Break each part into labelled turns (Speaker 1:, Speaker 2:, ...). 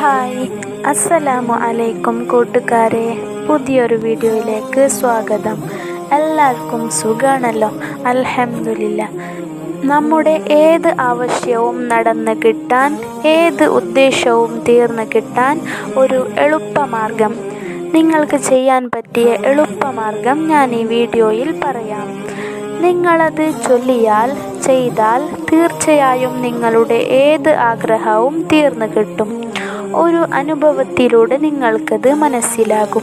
Speaker 1: Hi അസ്സലാമു അലൈക്കും കൂട്ടുകാരെ. പുതിയൊരു വീഡിയോയിലേക്ക് സ്വാഗതം. എല്ലാവർക്കും സുഖാണല്ലോ? അൽഹംദുലില്ല. നമ്മുടെ ഏത് ആവശ്യവും നടന്നു കിട്ടാൻ ഏത് ഉദ്ദേശവും തീർന്നു കിട്ടാൻ ഒരു എളുപ്പമാർഗം. നിങ്ങൾക്ക് ചെയ്യാൻ പറ്റിയ എളുപ്പമാർഗം ഞാൻ ഈ വീഡിയോയിൽ പറയാം. നിങ്ങളത് ചൊല്ലിയാൽ ചെയ്താൽ തീർച്ചയായും നിങ്ങളുടെ ഏത് ആഗ്രഹവും തീർന്നു കിട്ടും. ഒരു അനുഭവത്തിലൂടെ നിങ്ങൾക്കത് മനസ്സിലാകും.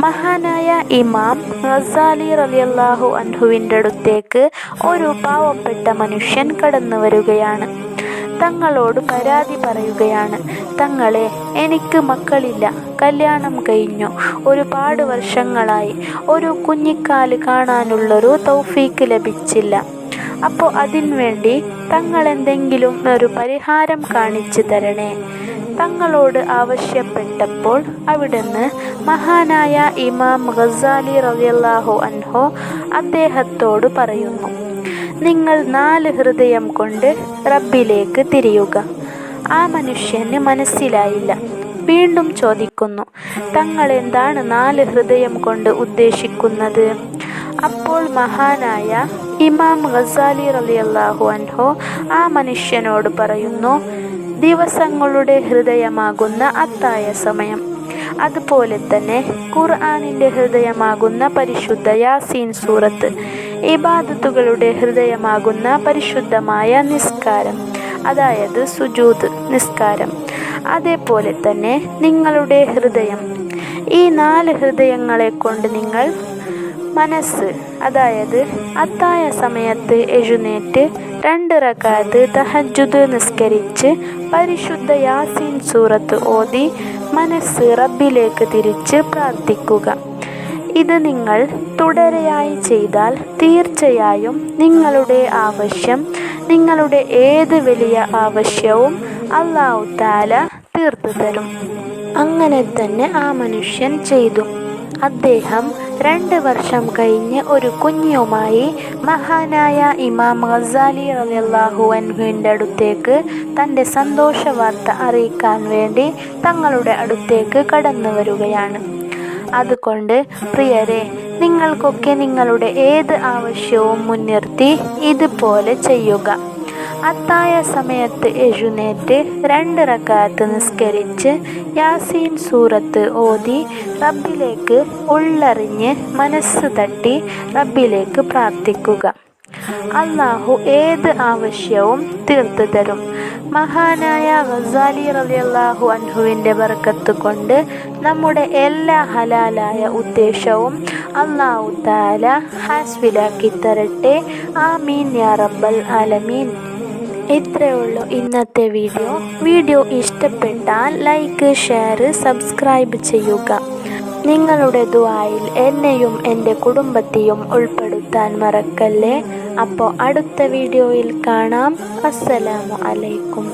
Speaker 1: മഹാനായ ഇമാം റസാലി റലിയല്ലാഹു അൻഹുവിന്റെ അടുത്തേക്ക് ഒരു പാവപ്പെട്ട മനുഷ്യൻ കടന്നു വരികയാണ്. തങ്ങളോട് പരാതി പറയുകയാണ് തങ്ങളെ എനിക്ക് മക്കളില്ല കല്യാണം കഴിഞ്ഞു ഒരുപാട് വർഷങ്ങളായി ഒരു കുഞ്ഞിക്കാൽ കാണാനുള്ളൊരു തൗഫീക്ക് ലഭിച്ചില്ല. അപ്പോൾ അതിനുവേണ്ടി തങ്ങൾ എന്തെങ്കിലും ഒരു പരിഹാരം കാണിച്ചു തരണേ. തങ്ങളോട് ആവശ്യപ്പെട്ടപ്പോൾ അവിടുന്ന് മഹാനായ ഇമാം ഗസാലി റളിയല്ലാഹു അൻഹോ അദ്ദേഹത്തോട് പറയുന്നു നിങ്ങൾ നാല് ഹൃദയം കൊണ്ട് റബ്ബിലേക്ക് തിരിയുക. ആ മനുഷ്യന് മനസ്സിലായില്ല. വീണ്ടും ചോദിക്കുന്നു തങ്ങൾ എന്താണ് നാല് ഹൃദയം കൊണ്ട് ഉദ്ദേശിക്കുന്നത്? അപ്പോൾ മഹാനായ ഇമാം ഗസാലി റളിയല്ലാഹു അൻഹോ ആ മനുഷ്യനോട് പറയുന്നു ദിവസങ്ങളുടെ ഹൃദയമാകുന്ന അത്തായ സമയം. അതുപോലെ തന്നെ ഖുർആാനിന്റെ ഹൃദയമാകുന്ന പരിശുദ്ധ യാസീൻ സൂറത്ത് ഇബാദത്തുകളുടെ ഹൃദയമാകുന്ന പരിശുദ്ധമായ നിസ്കാരം അതായത് സുജൂത് നിസ്കാരം. അതേപോലെ തന്നെ നിങ്ങളുടെ ഹൃദയം. ഈ നാല് ഹൃദയങ്ങളെ കൊണ്ട് നിങ്ങൾ മനസ്സ് അതായത് അത്തായ സമയത്ത് എഴുന്നേറ്റ് രണ്ട് റക്കാത്ത് തഹജുദ് നിസ്കരിച്ച് പരിശുദ്ധ യാസീൻ സൂറത്ത് ഓതി മനസ്സ് റബ്ബിലേക്ക് തിരിച്ച് പ്രാർത്ഥിക്കുക. ഇത് നിങ്ങൾ തുടരെയായി ചെയ്താൽ തീർച്ചയായും നിങ്ങളുടെ ആവശ്യം നിങ്ങളുടെ ഏത് വലിയ ആവശ്യവും അള്ളാഹു താല തീർത്തു തരും അങ്ങനെ തന്നെ ആ മനുഷ്യൻ ചെയ്തു. അദ്ദേഹം രണ്ട് വർഷം കഴിഞ്ഞ് ഒരു കുഞ്ഞുമായി മഹാനായ ഇമാം ഗസാലി റളിയല്ലാഹു അൻഹുവിന്റെ അടുത്തേക്ക് തന്റെ സന്തോഷ വാർത്ത അറിയിക്കാൻ വേണ്ടി തങ്ങളുടെ അടുത്തേക്ക് കടന്നു വരികയാണ്. അതുകൊണ്ട് പ്രിയരെ നിങ്ങൾക്കൊക്കെ നിങ്ങളുടെ ഏത് ആവശ്യവും മുൻനിർത്തി ഇതുപോലെ ചെയ്യുക. അത്തായ സമയത്ത് എഴുന്നേറ്റ് രണ്ട് റക്കാത്ത് നിസ്കരിച്ച് യാസീൻ സൂറത്ത് ഓതി റബ്ബിലേക്ക് ഉള്ളറിഞ്ഞ് മനസ്സ് തട്ടി റബ്ബിലേക്ക് പ്രാർത്ഥിക്കുക. അള്ളാഹു ഏത് ആവശ്യവും തീർത്തു തരും. മഹാനായ ഗസാലി റളിയല്ലാഹു അൻഹുവിന്റെ വർക്കത്ത് കൊണ്ട് നമ്മുടെ എല്ലാ ഹലാലായ ഉദ്ദേശവും അള്ളാഹു താല ഹാസ്വിലാക്കി തരട്ടെ. ആമീൻ യാ റബ്ബൽ ആലമീൻ. ഇത്രയേ ഉള്ളൂ ഇന്നത്തെ വീഡിയോ. വീഡിയോ ഇഷ്ടപ്പെട്ടാൽ ലൈക്ക് ഷെയർ സബ്സ്ക്രൈബ് ചെയ്യുക. നിങ്ങളുടെ ദുആയിൽ എന്നെയും എന്റെ കുടുംബത്തെയും ഉൾപ്പെടുത്താൻ മറക്കല്ലേ? അപ്പോൾ അടുത്ത വീഡിയോയിൽ കാണാം. അസ്സലാമു അലൈക്കും.